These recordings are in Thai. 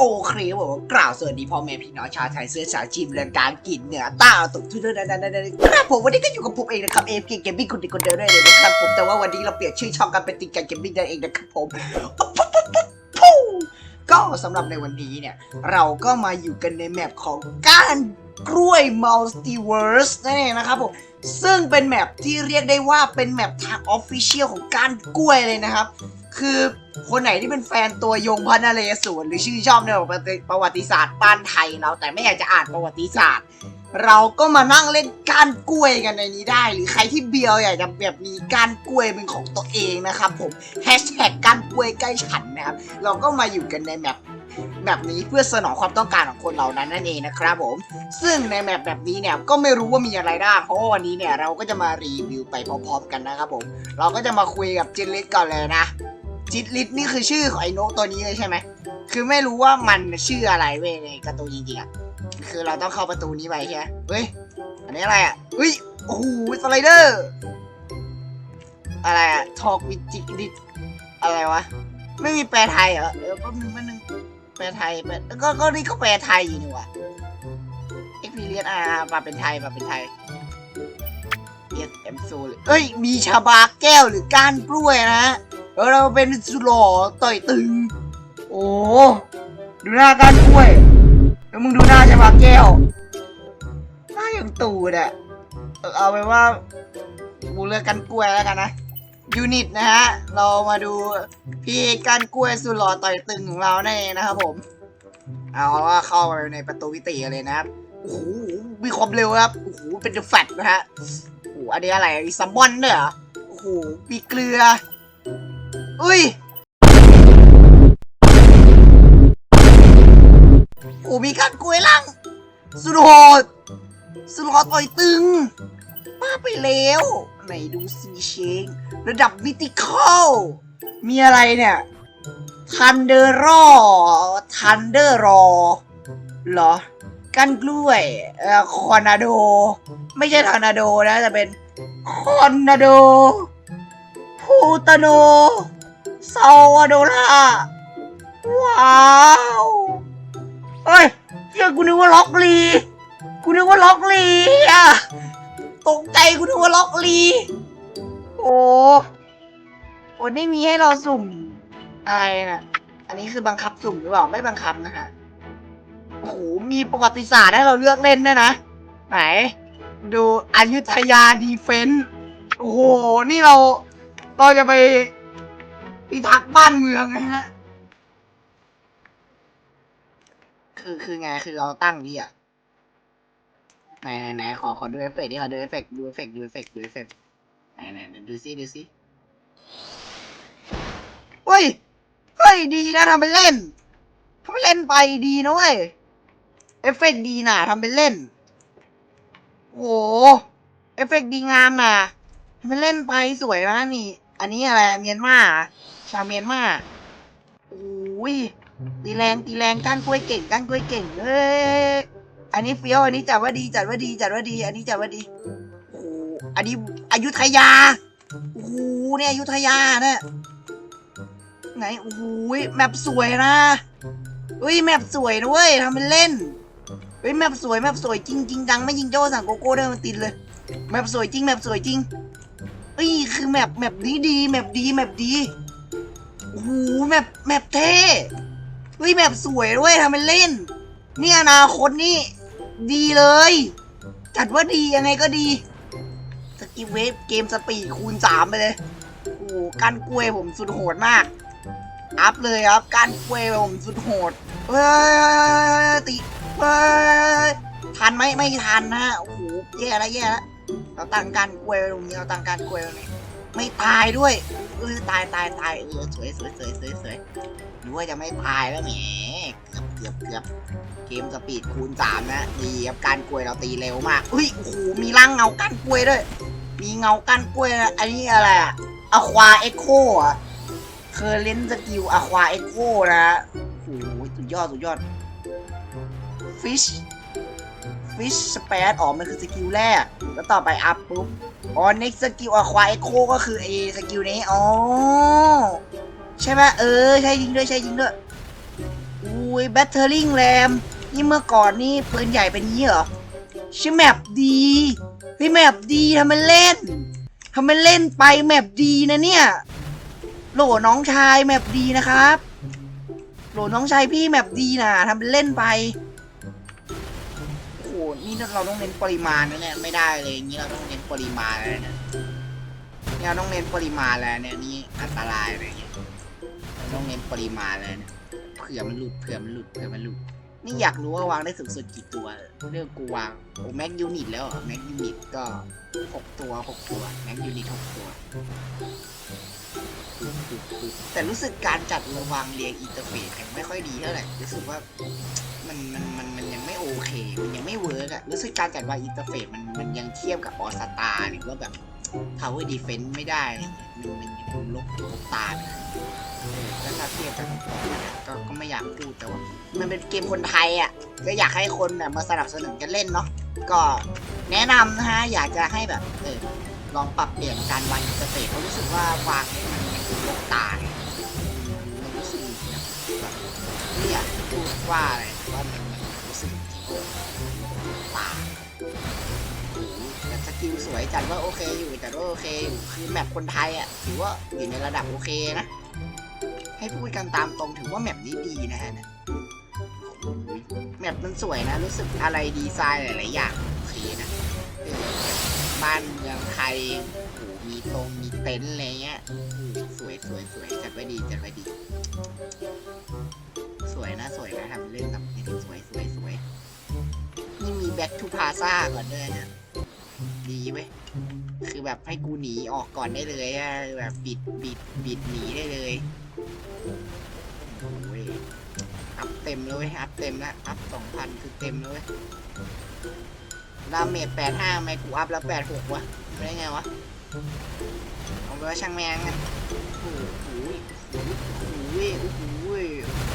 โอเคผมกล่าวสวัสดีพ่อแม่พี่น้องชาวไทยเสื้อสาวจีนและการกินเนื้อต้าตุกทุกท่านครับผมวันนี้ก็อยู่กับผมเองนะครับเอฟเกมมิ่งคนดีคนเดิมเลยนะครับผมแต่ว่าวันนี้เราเปลี่ยนชื่อช่องกันเป็นติงกันเกมมิ่งนั่นเองนะครับผมก็สำหรับในวันนี้เนี่ย เราก็มาอยู่กันในแมปของก้านกล้วยมัลติเวิร์สนั่นเองนะครับผมซึ่งเป็นแมปที่เรียกได้ว่าเป็นแมปทางออฟฟิเชียลของก้านกล้วยเลยนะครับ คือคนไหนที่เป็นแฟนตัวยงพระนเรศวรหรือชื่นชอบในประวัติศาสตร์บ้านไทยเราแต่ไม่อยากจะอ่านประวัติศาสตร์ เราก็มานั่งเล่นก้านกล้วยกันในนี้ได้ หรือใครที่เบียวอยากจะแบบมีก้านกล้วยเป็นของตัวเองนะครับผมแฮชแท็กก้านกล้วยใกล้ฉันนะครับเราก็มาอยู่กันในแมปแบบนี้เพื่อสนองความต้องการของคนเหล่านั้นนั่นเองนะครับผม ซึ่งในแมปแบบนี้เนี่ยก็ไม่รู้ว่ามีอะไรบ้างเพราะวันนี้เนี่ยเราก็จะมารีวิวไปพร้อมๆกันนะครับผม เราก็จะมาคุยกับจินลิสก่อนเลยนะ จิตลิสนี่คือชื่อของไอ้นกตัวนี้เลยใช่ไหม คือไม่รู้ว่ามันชื่ออะไรเว้ยในการ์ตูนจริงๆอะ คือเราต้องเข้าประตูนี้ไปใช่ไหมเฮ้ย อันนี้อะไรอะเฮ้ย โอ้โห สไลเดอร์ อะไรอะ ทอกวิจิลิสอะไรวะ ไม่มีแปลไทยเหรอเออแป๊บนึงแป๊บนึงแปลไทยแปลก็ก็นี่ก็แปลไทยอยู่นี่ว่ะเอ็กพีเรียนอ่ามาเป็นไทยมาเป็นไทย Yes M s o เอ้ย มีชาบาแก้วหรือก้านกล้วยนะฮะ แล้วเราเป็นสุดหล่อต่อยตึง โอ้ดูหน้าก้านกล้วย แล้วมึงดูหน้าชาบาแก้วหน้าอย่างตูดอะเอาไปว่ากูเลือกกันกล้วยแล้วกันนะยูนิตนะฮะ เรามาดูพี่กันกล้วยสุดหล่อต่อยตึงของเรานั่นเองนะครับผม เอาว่าเข้าไปในประตูวิติเลยนะครับ โอ้โห มีความเร็วครับ โอ้โห เป็นแฟตนะฮะ โอ้โห อันนี้อะไรมีซัมบอนด้วยเหรอ โอ้โห มีเกลือ อุ้ยโอ้มีการกล้วยลังสุดโหดสุดโหดต่อยตึงมาไปแล้วไหนดูซีเชงระดับวิติคอลมีอะไรเนี่ย ทันเดอร์รอ ทันเดอร์รอ เหรอ กันกล้วยเอ่อคอนาโด ไม่ใช่ทอร์นาโดนะแต่เป็นคอนนาโดพูตาโน ซาวาโดล่าว้าวเฮ้ยเชื่อกูนึกว่าล็อกลีกูนึกว่าล็อกลีอะตกใจกูนึกว่าล็อกลีโอ้โอ้ไม่มีให้เราสุ่มอะไรนะอันนี้คือบังคับสุ่มหรือเปล่าไม่บังคับนะฮะโอ้โหมีประวัติศาสตร์ให้เราเลือกเล่นด้วยนะ ไหน ดูอยุธยาดีเฟนต์โอ้โห นี่เราเราจะไป พิทักษ์บ้านเมืองนะฮะ คือคือไงคือเราตั้งนี่อะไหนไหนไหนขอขอดูเอฟเฟกต์ดิขอดูเอฟเฟกต์ดูเอฟเฟกต์ดูเอฟเฟกต์ดูเอฟเฟกต์ไหนไหนไหนดูซิดูซิเฮ้ยเฮ้ยดีนะทำเป็นเล่นทำเป็นเล่นไปดีนะเว้ยเอฟเฟกต์ดีน่ะทำเป็นเล่นโอ้โหเอฟเฟกต์ดีงามน่ะทำเป็นเล่นไปสวยมากนี่ อันนี้อะไรเมียนมาเหรอ ชาวเมียนมาโอ้ยตีแรงตีแรงก้านกล้วยเก่งก้านกล้วยเก่งเอ้ยอันนี้เฟี้ยวอันนี้จัดว่าดีจัดว่าดีจัดว่าดี อันนี้จัดว่าดีโอ้โหอันนี้อยุธยาโอ้โหเนี่ยอยุธยาเนี่ยไหนโอ้โหแมปสวยนะเฮ้ยแมปสวยนะเว้ยทำเป็นเล่นเฮ้ยแมปสวยแมปสวยจริงจริงจังไม่ยิงโจ้สั่งโกโก้เดินมาติดเลยแมปสวยจริงแมปสวยจริงเฮ้ยคือแมปแมปนี้ดีแมปดีแมปดี โอ้โหแมปแมปเท่เฮ้ยแบบสวยด้วยทำเป็นเล่น นี่อนาคตนี่ ดีเลย จัดว่าดียังไงก็ดีสกิปเวฟเกมสปีดคูณสามไปเลยโอ้โหการกล้วยผมสุดโหดมาก อัพเลยครับ การกล้วยผมสุดโหดเฮ้ยติเฮ้ยทันไหมไม่ทันนะโอ้โหแย่แล้วแย่แล้วเราตั้งการกล้วยตรงนี้เราตั้งการกล้วยตรงนี้ ไม่ตายด้วยเออตายตายตายเออสวยสวยสวยสวยสวยหรือว่าจะไม่ตายแล้วแหมเกือบเกือบเกือบเกมสปีดคูณสามนะดีครับการกล้วยเราตีเร็วมากอุ้ยโอ้โหมีร่างเงาก้านกล้วยด้วย มีเงาก้านกล้วยนะอันนี้อะไรอะอะควาเอ็กโคอะเคอร์เลนสกิลอะควาเอ็กโคนะโอ้โหสุดยอดสุดยอดฟิชฟิชสเปซอ๋อมันคือสกิลแรก แล้วต่อไปอัพปุ๊บ อ๋อ next สกิลอะควาเอ็กโคก็คือไอ้สกิลนี้ อ๋อ ใช่ไหมเออ ใช่จริงด้วย ใช่จริงด้วยโอ้ยแบตเตอริงแรมนี่เมื่อก่อนนี่ปืนใหญ่เป็นงี้เหรอชื่อแมปดีพี่แมปดีทำมันเล่นทำมันเล่นไปแมปดีนะเนี่ย โหลน้องชายแมปดีนะครับ โหลน้องชายพี่แมปดีนะทำเล่นไป นี่เราต้องเน้นปริมาณนะเนี่ยไม่ได้เลยอย่างนี้เราต้องเน้นปริมาณแล้วเนี่ยเนี่ยเราต้องเน้นปริมาณแล้วเนี่ยนี่อันตรายเลยเนี่ยต้องเน้นปริมาณแล้วเนี่ยเผื่อมันหลุดเผื่อมันหลุดเผื่อมันหลุดนี่อยากรู้ว่าวางได้สูงสุดกี่ตัวเรื่องกูวางโอ้แม็กยูนิตแล้วแม็กยูนิตก็หกตัวหกตัวแม็กยูนิตหกตัวแต่รู้สึกการจัดระวางเรียงอินเตอร์เฟซยังไม่ค่อยดีเท่าไหร่รู้สึกว่า มันมันมันมันยังไม่โอเค มันยังไม่เวิร์กอะรู้สึกการจัดวางอินเตอร์เฟซมันมันยังเทียบกับออสตาหรือว่าแบบ Power Defense ไม่ได้เงี้ยมันมันยังลบลบตาไปนะเออแล้วถ้าเทียบกับก่อนนะก็ก็ไม่อยากพูดแต่ว่ามันเป็นเกมคนไทยอะก็อยากให้คนน่ะมาสนับสนุนกันเล่นเนาะก็แนะนำนะฮะอยากจะให้แบบเออลองปรับเปลี่ยนการวางอินเตอร์เฟซเพราะรู้สึกว่าวางมันมันลกตา ว่าอะไรว่ามันรู้สึกตาโอ้โหแต่สกิลสวยจัดว่าโอเคอยู่แต่ว่าโอเคอยู่คือแมปคนไทยอะถือว่าอยู่ในระดับโอเคนะ ให้พูดกันตามตรงถือว่าแมปนี้ดีนะฮะแมปมันสวยนะ รู้สึกอะไรดีไซน์หลายๆอย่างโอเคนะบ้านเมืองไทยอ้โหมีตรงมีเต็นท์อะไรเงี้ยสวยสวยสวยจัดไว้ดีจัดไว้ดี วยนะสวยนะทำเล่นแบบนี้สวยสวยสวยนี่มีแบ็ k ทูพาซ่าก่อนด้วยเนี่ยดีเว้ยคือแบบให้กูหนีออกก่อนได้เลยอะแบบบิดบิดบิดหนีได้เลยโอ้ยอัพเต็มเลยอัพเต็มแล้วอัพสองพันคือเต็มเลยดาเมจแปดห้าไม่กูอัพแล้วแปดหกวะไม่ได้ไงวะเอาไปว่าช่างแมงกันโอ้โหโอ้โหโอ้โห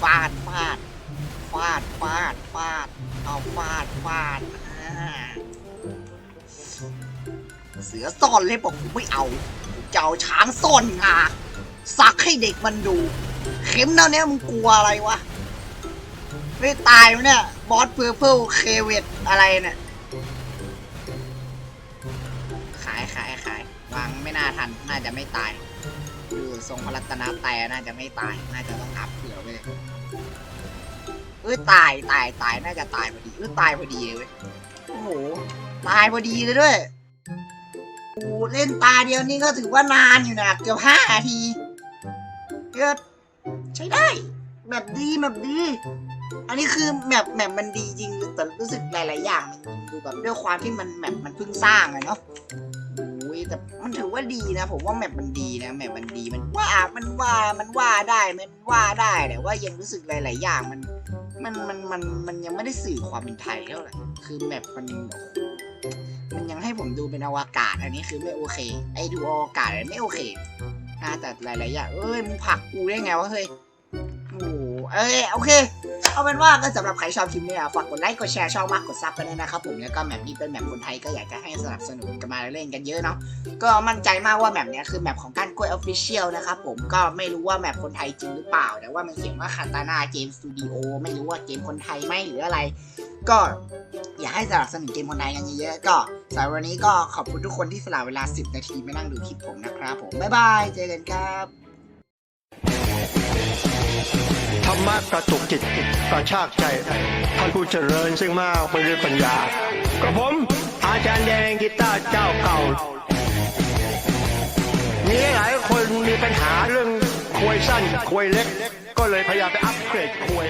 ฟาดฟาดฟาดฟาดฟาดเอาฟาดฟาดเสือซ่อนเลยบอกไม่เอากูจะเอาช้างซ่อนงาสักให้เด็กมันดู เข็มเท่านี้มึงกลัวอะไรวะไม่ตายมั้ยเนี่ยบอสเพอร์เพลเคเวตอะไรเนี่ยขายขายขายวางไม่น่าทัน น่าจะไม่ตาย ทรงพลัตนาแต่น่าจะไม่ตาย น่าจะต้องอัพเผื่อไว้เลยเอ้ยตายตายตายน่าจะตายพอดีเอ้ยตายพอดีเลยเว้ยโอ้โหตายพอดีเลยด้วยโอ้เล่นตาเดียวนี่ก็ถือว่านานอยู่นะเกือบห้านาทีเกือบใช้ได้แบบดีแบบดี อันนี้คือแมปแมปมันดีจริงแต่รู้สึกหลายๆอย่างมันดูแบบด้วยความที่มันแมปมันเพิ่งสร้างอะเนาะ แต่มันถือว่าดีนะ ผมว่าแมปมันดีนะแมปมันดีมันว่ามันว่ามันว่าได้มันว่าได้แต่ว่ายังรู้สึกหลาย ๆ อย่างมันมันมันมันมันยังไม่ได้สื่อความเป็นไทยเท่าไหร่คือแมปมันมันยังให้ผมดูเป็นอวกาศ อันนี้คือไม่โอเค ไอ้ดูอวกาศไม่โอเคนะแต่หลายๆอย่างเอ้ยมึงผักกูได้ไงวะเฮ้ยโอ้เอ้ยโอเค เอาเป็นว่าก็สำหรับใครชอบคลิปนี้อะฝากกดไลค์กดแชร์ชอบมากกดซับกันด้วยนะครับผมแล้วก็แมปนี้เป็นแมปคนไทยก็อยากจะให้สนับสนุนกันมาเล่นกันเยอะเนาะก็มั่นใจมากว่าแมปนี้คือแมปของก้านกล้วยออฟฟิเชียลนะครับผมก็ไม่รู้ว่าแมปคนไทยจริงหรือเปล่า แต่ว่ามันเขียนว่าคาตานาเกมสตูดิโอไม่รู้ว่าเกมคนไทยไหมหรืออะไร ก็อยากให้สนับสนุนเกมคนไทยกันเยอะๆก็สำหรับวันนี้ก็ขอบคุณทุกคนที่สละเวลา 10 นาทีมานั่งดูคลิปผมนะครับผมบ๊ายบายเจอกันครับ รรมะกระตุกจิตกระชากใจ ท่านผู้เจริญซึ่งมากไปด้วยปัญญากับผม อาจารย์แดงกีตาร์เจ้าเก่า มีหลายคนมีปัญหาเรื่องควยสั้นควยเล็ก ก็เลยพยายามไปอัปเกรดควย